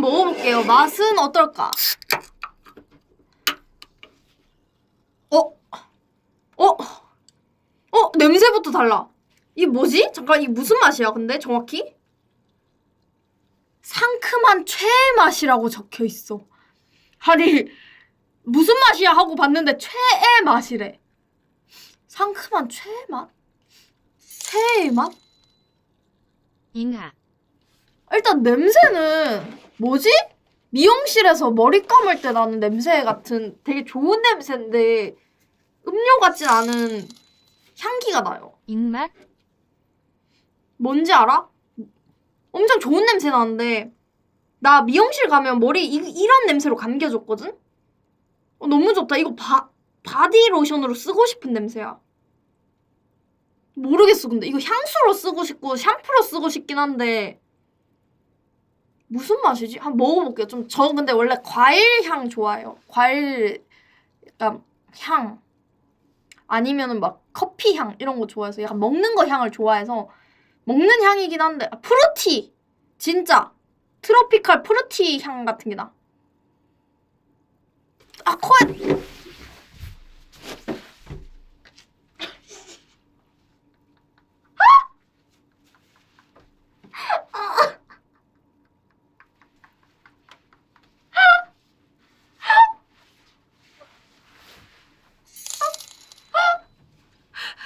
한번 먹어볼게요. 맛은 어떨까? 어? 어? 어? 냄새부터 달라. 이게 뭐지? 잠깐, 이게 무슨 맛이야, 근데 정확히? 상큼한 최애 맛이라고 적혀 있어. 아니, 무슨 맛이야 하고 봤는데 최애 맛이래. 상큼한 최애 맛? 최애 맛? 잉하. 일단 냄새는 뭐지? 미용실에서 머리 감을 때 나는 냄새 같은 되게 좋은 냄새인데 음료 같진 않은 향기가 나요. 잉맛. 뭔지 알아? 엄청 좋은 냄새 나는데 나 미용실 가면 머리 이, 이런 냄새로 감겨줬거든? 어, 너무 좋다. 이거 바, 바디 로션으로 쓰고 싶은 냄새야. 모르겠어. 근데 이거 향수로 쓰고 싶고 샴푸로 쓰고 싶긴 한데 무슨 맛이지? 한번 먹어볼게요. 좀 저 근데 원래 과일 향 좋아해요. 과일 약간 향 아니면은 막 커피 향 이런 거 좋아해서 약간 먹는 거 향을 좋아해서 먹는 향이긴 한데 아, 프루티 진짜 트로피칼 프루티 향 같은 게 나. 아 코에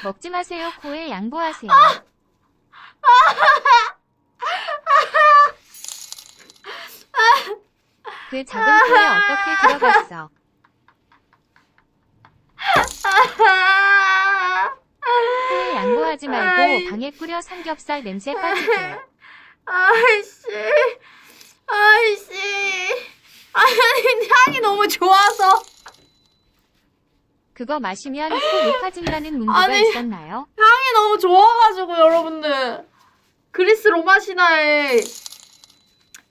먹지 마세요. 코에 양보하세요. 그 작은 코에 어떻게 들어갔어? 코에 양보하지 말고. 방에 뿌려 삼겹살 냄새 빠지게. 아이씨 아니 향이 너무 좋아서 그거 마시면 코 높아진다는 문구가 아니. 있었나요? 향이 너무 좋아가지고 여러분들 그리스 로마 신화의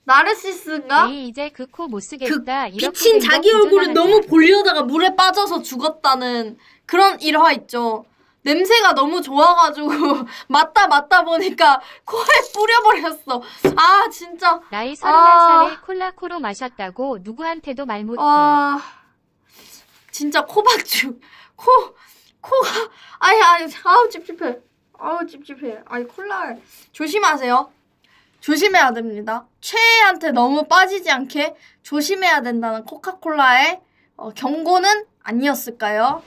나르시스인가? 에이 이제 그 코못그 쓰겠다. 이렇게 비친 된거 자기 얼굴을 기존 너무. 보려다가 물에 빠져서 죽었다는 그런 일화 있죠. 냄새가 너무 좋아가지고 맞다 맞다 보니까 코에 뿌려버렸어. 아 진짜. 나이 서른한 아. 살에 콜라 코로 마셨다고 누구한테도 말 못해. 아 진짜 코박죽. 코 코가 아니 아니 아우 찝찝해. 아우 찝찝해. 아니 콜라. 조심하세요. 조심해야 됩니다. 최애한테 너무 빠지지 않게 조심해야 된다는 코카콜라의 어, 경고는 아니었을까요?